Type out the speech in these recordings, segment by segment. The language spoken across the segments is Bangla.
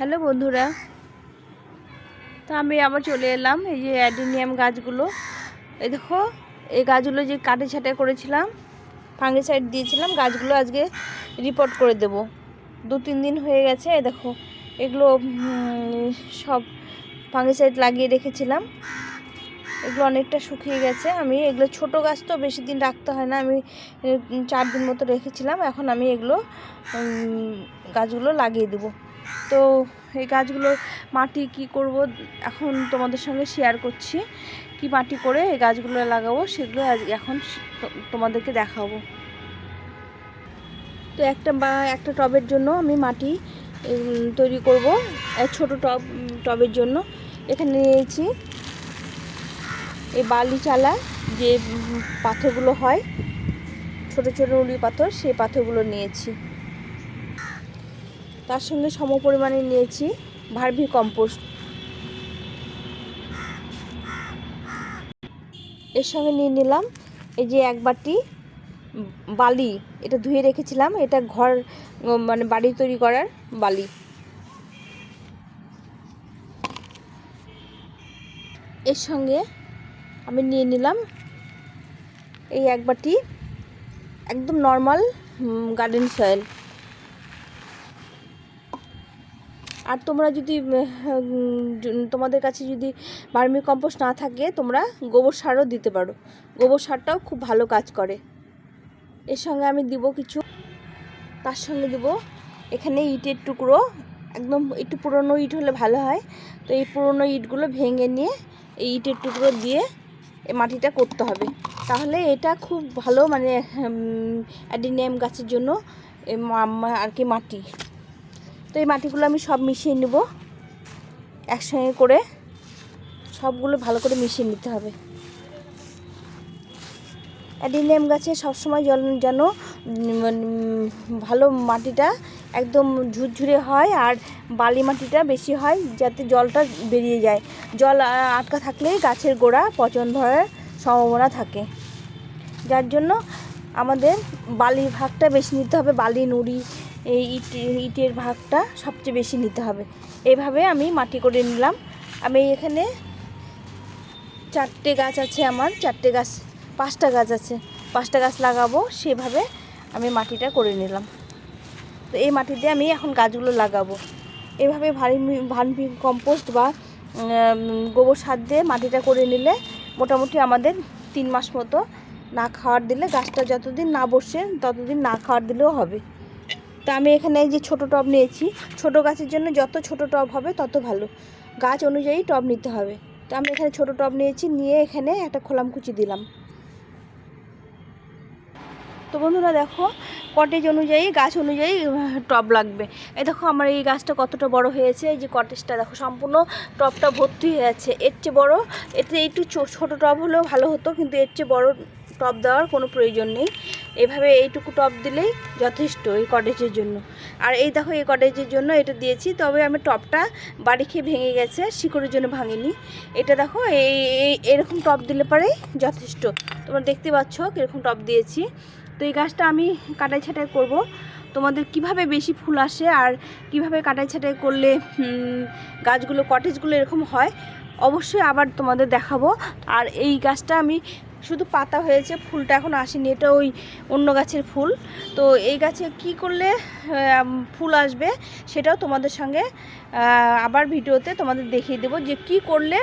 হ্যালো বন্ধুরা। তো আমি আবার চলে এলাম এই যে অ্যাডিনিয়াম গাছগুলো। এই দেখো, এই গাছগুলো যে কাটে ছাটে করেছিলাম ফাঙ্গে সাইড দিয়েছিলাম, গাছগুলো আজকে রিপোর্ট করে দেব। দু তিন দিন হয়ে গেছে দেখো, এগুলো সব সব ফাঙ্গিসাইড লাগিয়ে রেখেছিলাম। এগুলো অনেকটা শুকিয়ে গেছে। আমি এগুলো ছোট গাছ তো বেশি দিন রাখতে হয় না, আমি চার দিন মতো রেখেছিলাম। এখন আমি এগুলো গাছগুলো লাগিয়ে দেবো। তো এই গাছগুলোর মাটি কি করব এখন তোমাদের সঙ্গে শেয়ার করছি। কি মাটি করে এই গাছগুলো লাগাবো সেগুলো এখন তোমাদেরকে দেখাবো। তো একটা বা একটা টবের জন্য আমি মাটি তৈরি করব। ছোট টব টবের জন্য। এখানে নিয়েছি এই বালি চালা, যে পাথরগুলো হয়, ছোট ছোট নুড়ি পাথর, সেই পাথরগুলো নিয়েছি। তার সঙ্গে সম পরিমাণে নিয়েছি ভার্মি কম্পোস্ট। এর সঙ্গে নিয়ে নিলাম এই যে এক বাটি বালি। এটা ধুয়ে রেখেছিলাম, এটা ঘর মানে বাড়ি তৈরি করার বালি। এর সঙ্গে আমি নিয়ে নিলাম এই এক বাটি একদম নর্মাল গার্ডেন সয়েল আর তোমরা যদি তোমাদের কাছে যদি ভার্মি কম্পোস্ট না থাকে, তোমরা গোবর সারও দিতে পারো। গোবর সারটাও খুব ভালো কাজ করে। এর সঙ্গে আমি দিব কিছু, তার সঙ্গে দিব এখানে ইটের টুকরো। একদম একটু পুরনো ইট হলে ভালো হয়। তো এই পুরনো ইটগুলো ভেঙে নিয়ে এই ইটের টুকরো দিয়ে এই মাটিটা করতে হবে। তাহলে এটা খুব ভালো মানে অ্যাডিনিয়াম গাছের জন্য আর কি মাটি। তো এই মাটিগুলো আমি সব মিশিয়ে নেব। একসঙ্গে করে সবগুলো ভালো করে মিশিয়ে নিতে হবে। অ্যাডিনিয়াম গাছে সবসময় জল যেন ভালো মাটিটা একদম ঝুরঝুরে হয় আর বালি মাটিটা বেশি হয় যাতে জলটা বেরিয়ে যায়। জল আটকা থাকলেই গাছের গোড়া পচন ধরার সম্ভাবনা থাকে। যার জন্য আমাদের বালির ভাগটা বেশি নিতে হবে, বালি, নুড়ি এই ইট ইটের ভাগটা সবচেয়ে বেশি নিতে হবে। এইভাবে আমি মাটি করে নিলাম। আমি এখানে চারটে গাছ আছে আমার, চারটে গাছ, পাঁচটা গাছ আছে। পাঁচটা গাছ লাগাবো, সেভাবে আমি মাটিটা করে নিলাম। তো এই মাটি দিয়ে আমি এখন গাছগুলো লাগাবো। এভাবে ভারী ভার্মি কম্পোস্ট বা গোবর সার দিয়ে মাটিটা করে নিলে মোটামুটি আমাদের তিন মাস মতো না খাওয়ার দিলে গাছটা যতদিন না বসে, ততদিন না খাওয়ার দিলেও হবে। তা আমি এখানে যে ছোট টব নিয়েছি। ছোট গাছের জন্য যত ছোট টব হবে তত ভালো। গাছ অনুযায়ী টব নিতে হবে। তো আমি এখানে ছোট টব নিয়েছি, নিয়ে এখানে একটা খোলামকুচি দিলাম। তো বন্ধুরা দেখো কটেজ অনুযায়ী, গাছ অনুযায়ী টব লাগবে। এই দেখো আমার এই গাছটা কতটা বড় হয়েছে। এই যে কটেজটা দেখো, সম্পূর্ণ টবটা ভর্তি হয়ে আছে। এর চেয়ে বড়ো, এতে একটু ছোট টব হলেও ভালো হতো, কিন্তু এর চেয়ে বড় টব দেওয়ার কোনো প্রয়োজন নেই। এভাবে এইটুকু টব দিলেই যথেষ্ট এই কটেজের জন্য। আর এই দেখো, এই কটেজের জন্য এটা দিয়েছি, তবে আমি টবটা বাড়ি খেয়ে ভেঙে গেছে, শিকড়ের জন্য ভাঙিনি। এটা দেখো, এই, এই- এরকম টব দিলে পরেই যথেষ্ট। তোমরা দেখতে পাচ্ছ কীরকম টব দিয়েছি। তো এই গাছটা আমি কাটাই ছাটাই করব। তোমাদের কীভাবে বেশি ফুল আসে আর কীভাবে কাটাই ছাটাই করলে গাছগুলো কটেজগুলো এরকম হয়, অবশ্যই আবার তোমাদের দেখাবো। আর এই গাছটা আমি শুধু পাতা হয়েছে, ফুলটা এখন আসেনি, এটা ওই অন্য গাছের ফুল। তো এই গাছে কি করলে ফুল আসবে সেটাও তোমাদের সঙ্গে আবার ভিডিওতে তোমাদের দেখিয়ে দেবো যে কি করলে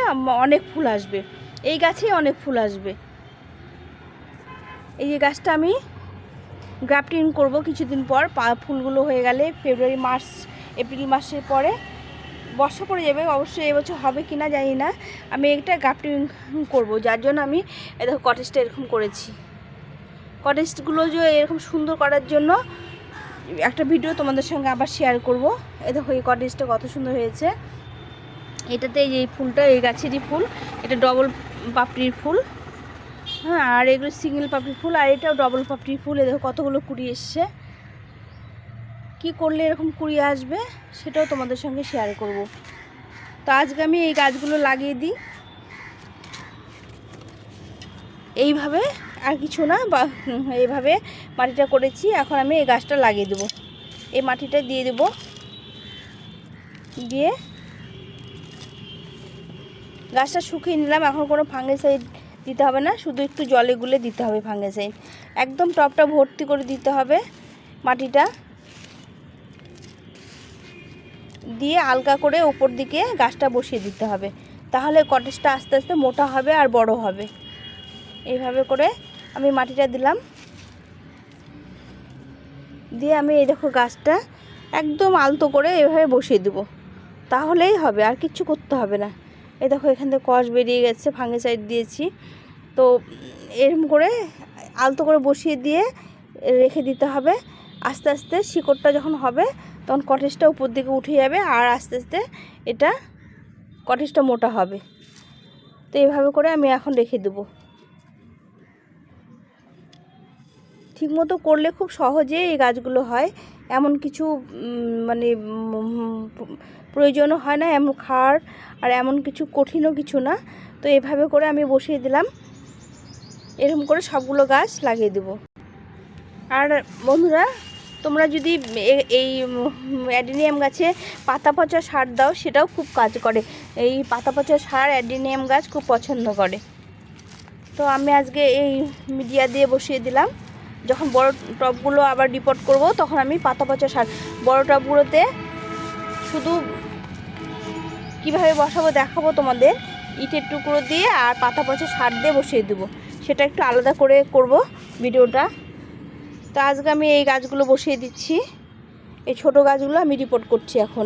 অনেক ফুল আসবে। এই গাছেই অনেক ফুল আসবে। এই যে গাছটা আমি গ্রাফটিং করব কিছুদিন পর ফুলগুলো হয়ে গেলে ফেব্রুয়ারি, মার্চ, এপ্রিল মাসের পরে। বর্ষা পড়ে যাবে, অবশ্যই এবছর হবে কি না জানি না। আমি এটা গ্রাফটিং করব, যার জন্য আমি দেখো কটেজটা এরকম করেছি। কটেজগুলো যে এরকম সুন্দর করার জন্য একটা ভিডিও তোমাদের সঙ্গে আবার শেয়ার করব। এ দেখো এই কটেজটা কত সুন্দর হয়েছে। এটাতে এই ফুলটা, এই গাছেরই ফুল, এটা ডবল পাপড়ির ফুল। হ্যাঁ আর এগুলো সিঙ্গেল পাপড়ি ফুল, আর এটাও ডবল পাপড়ি ফুল। এ দেখো কতগুলো কুড়ি এসছে। কি করলে এরকম কুড়িয়ে আসবে সেটাও তোমাদের সঙ্গে শেয়ার করব। তো আজকে আমি এই গাছগুলো লাগিয়ে দিই। এইভাবে আর কিছু না, বা এইভাবে মাটিটা করেছি, এখন আমি এই গাছটা লাগিয়ে দেবো। এই মাটিটা দিয়ে দেবো। দিয়ে গাছটা শুকিয়ে নিলাম, এখন কোনো ফাঙ্গিসাইড দিতে হবে না, শুধু একটু জলে গুলে দিতে হবে ফাঙ্গিসাইড একদম টপটা ভর্তি করে দিতে হবে মাটিটা। দিয়ে আলগা করে উপর দিকে গাছটা বসিয়ে দিতে হবে। তাহলে কটেজটা আস্তে আস্তে মোটা হবে আর বড় হবে। এইভাবে করে আমি মাটিটা দিলাম। দিয়ে আমি এই দেখো গাছটা একদম আলতো করে এভাবে বসিয়ে দেবো। তাহলেই হবে, আর কিচ্ছু করতে হবে না। এই দেখো এখান থেকে কষ বেরিয়ে গেছে, ভাঙে ফাঙ্গিসাইড দিয়েছি। তো এরকম করে আলতো করে বসিয়ে দিয়ে রেখে দিতে হবে। আস্তে আস্তে শিকড়টা যখন হবে তখন কটেজটা উপর দিকে উঠে যাবে আর আস্তে আস্তে এটা কটেজটা মোটা হবে। তো এইভাবে করে আমি এখন রেখে দেবো। ঠিকমতো করলে খুব সহজে এই গাছগুলো হয়। এমন কিছু মানে প্রয়োজনও হয় না, এমন খার আর এমন কিছু কঠিনও কিছু না। তো এভাবে করে আমি বসিয়ে দিলাম। এরকম করে সবগুলো গাছ লাগিয়ে দেব। আর বন্ধুরা তোমরা যদি এই অ্যাডিনিয়াম গাছে পাতা পচা সার দাও, সেটাও খুব কাজ করে। এই পাতা পচা সার অ্যাডিনিয়াম গাছ খুব পছন্দ করে। তো আমি আজকে এই মিডিয়া দিয়ে বসিয়ে দিলাম। যখন বড় টবগুলো আবার রিপোর্ট করব, তখন আমি পাতা পচা সার। বড় টবগুলোতে শুধু কীভাবে বসাবো দেখাবো তোমাদের। ইটের টুকরো দিয়ে আর পাতা পচা সার দিয়ে বসিয়ে দেবো। সেটা একটু আলাদা করে করব ভিডিওটা। তো আজকে আমি এই গাছগুলো বসিয়ে দিচ্ছি। এই ছোট গাছগুলো আমি রিপোর্ট করছি এখন।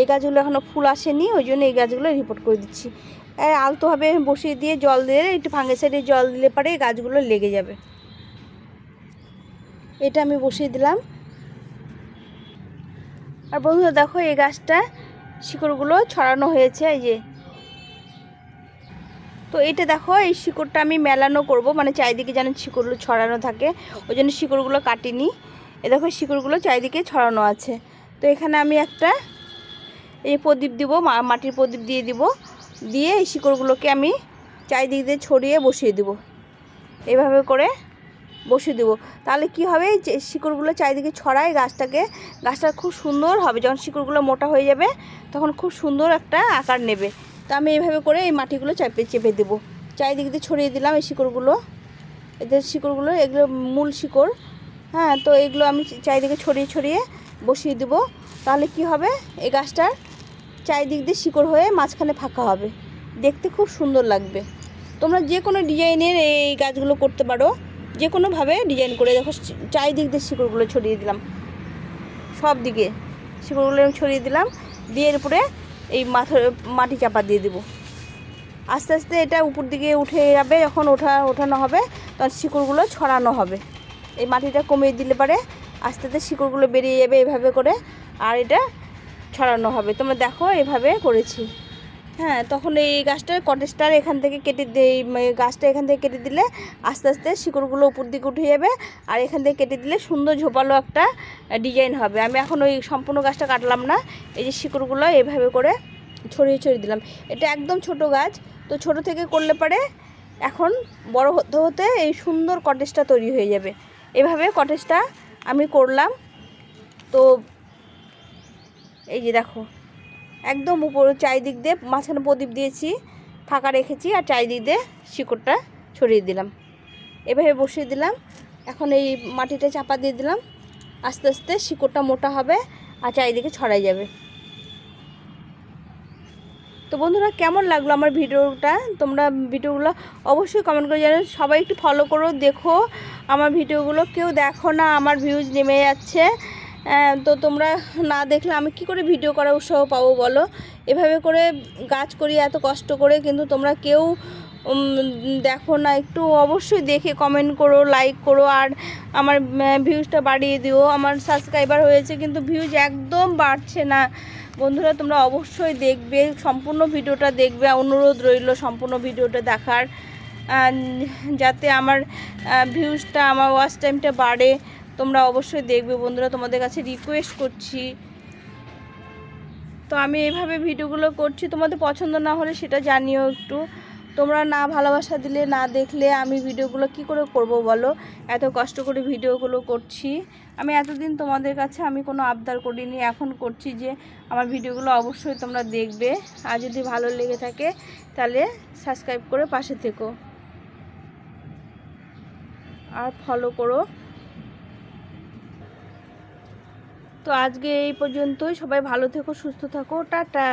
এই গাছগুলো এখনও ফুল আসেনি, ওই জন্য এই গাছগুলো রিপোর্ট করে দিচ্ছি। আলতোভাবে বসিয়ে দিয়ে জল দিয়ে একটু ফাঙ্গিসাইডে জল দিলে পরে এই গাছগুলো লেগে যাবে। এটা আমি বসিয়ে দিলাম। আর বন্ধুরা দেখো, এই গাছটা শিকড়গুলো ছড়ানো হয়েছে, এই যে তো এটা দেখো, এই শিকড়টা আমি মেলানো করব। মানে চারিদিকে যেন শিকড়গুলো ছড়ানো থাকে। ওই জন্য শিকড়গুলো কাটিনি। এ দেখো, শিকড়গুলো চারিদিকে ছড়ানো আছে। তো এখানে আমি একটা এই প্রদীপ দিব মাটির প্রদীপ দিয়ে দিব। দিয়ে এই শিকড়গুলোকে আমি চারিদিক দিয়ে ছড়িয়ে বসিয়ে দিব। এভাবে করে বসিয়ে দেবো। তাহলে কি হবে, যে শিকড়গুলো চারিদিকে ছড়ায়, গাছটাকে, গাছটা খুব সুন্দর হবে। যখন শিকড়গুলো মোটা হয়ে যাবে, তখন খুব সুন্দর একটা আকার নেবে। তো আমি এইভাবে করে এই মাটিগুলো চাপে চেপে দেবো। চারিদিক দিয়ে ছড়িয়ে দিলাম এই শিকড়গুলো। এদের শিকড়গুলো, এগুলো মূল শিকড়। হ্যাঁ তো এগুলো আমি চারিদিকে ছড়িয়ে ছড়িয়ে বসিয়ে দেবো। তাহলে কি হবে? এই গাছটার চারিদিক দিয়ে শিকড় হয়ে মাঝখানে ফাঁকা হবে। দেখতে খুব সুন্দর লাগবে। তোমরা যে কোনো ডিজাইনের এই গাছগুলো করতে পারো। যে কোনোভাবে ডিজাইন করে দেখো চারিদিক দিয়ে শিকড়গুলো ছড়িয়ে দিলাম। সব দিকে শিকড়গুলো ছড়িয়ে দিলাম। দিয়ে এর উপরে এই মাথা মাটি চাপা দিয়ে দেবো। আস্তে আস্তে এটা উপর দিকে উঠে যাবে, যখন ওঠা, ওঠানো হবে, তখন শিকড়গুলো ছড়ানো হবে। এই মাটিটা কমিয়ে দিলে পারে, আস্তে আস্তে শিকড়গুলো বেরিয়ে যাবে এভাবে করে, আর এটা ছড়ানো হবে। তোমরা দেখো, এভাবে করেছি। হ্যাঁ তখন এই গাছটার কটেজটার এখান থেকে কেটে এই গাছটা এখান থেকে কেটে দিলে আস্তে আস্তে শিকড়গুলো উপর দিকে উঠে যাবে আর এখান থেকে কেটে দিলে সুন্দর ঝোপালো একটা ডিজাইন হবে। আমি এখন ওই সম্পূর্ণ গাছটা কাটলাম না, এই যে শিকড়গুলো এইভাবে করে ছড়িয়ে ছড়িয়ে দিলাম। এটা একদম ছোট গাছ, তো ছোট থেকে করলে পারে এখন বড় হতে হতে এই সুন্দর কটেজটা তৈরি হয়ে যাবে। এভাবে কটেজটা আমি করলাম। তো এই যে দেখো একদম উপর চারিদিক দিয়ে মাঝখানে প্রদীপ দিয়েছি, ফাঁকা রেখেছি আর চারিদিক দিয়ে শিকড়টা ছড়িয়ে দিলাম। এভাবে বসিয়ে দিলাম। এখন এই মাটিটা চাপা দিয়ে দিলাম। আস্তে আস্তে শিকড়টা মোটা হবে আর চারিদিকে ছড়াই যাবে। তো বন্ধুরা, কেমন লাগল আমার ভিডিওটা? তোমরা ভিডিওগুলো অবশ্যই কমেন্ট করে জানো সবাই একটু ফলো করো, দেখো। আমার ভিডিওগুলো কেউ দেখো না, আমার ভিউজ নেমে যাচ্ছে। তো তোমরা না দেখলে আমি কি করে ভিডিও করার উৎসাহ পাবো বলো? এভাবে করে গাছ করি, এত কষ্ট করে, কিন্তু তোমরা কেউ দেখো না, একটু অবশ্যই দেখে কমেন্ট করো লাইক করো, আর আমার ভিউজটা বাড়িয়ে দিও। আমার সাবস্ক্রাইবার হয়েছে, কিন্তু ভিউজ একদম বাড়ছে না। বন্ধুরা, তোমরা অবশ্যই দেখবে, সম্পূর্ণ ভিডিওটা দেখবে। অনুরোধ রইল সম্পূর্ণ ভিডিওটা দেখার। যাতে আমার ভিউজটা আমার ওয়াচ টাইমটা বাড়ে। তোমরা অবশ্যই দেখবে, বন্ধুরা। তোমাদের কাছে রিকোয়েস্ট করছি। তো আমি এইভাবে ভিডিওগুলো করছি। তোমাদের পছন্দ না হলে সেটা জানিও একটু। তোমরা না ভালোবাসা দিলে, না দেখলে আমি ভিডিওগুলো কি করে করব বলো? এত কষ্ট করে ভিডিওগুলো করছি। আমি এতদিন তোমাদের কাছে আমি কোনো আবদার করিনি। এখন করছি যে আমার ভিডিওগুলো অবশ্যই তোমরা দেখবে। আর যদি ভালো লেগে থাকে, তাহলে সাবস্ক্রাইব করে পাশে থেকো। আর ফলো করো। তো আজকে এই পর্যন্তই। সবাই ভালো থেকো সুস্থ থাকো। টাটা।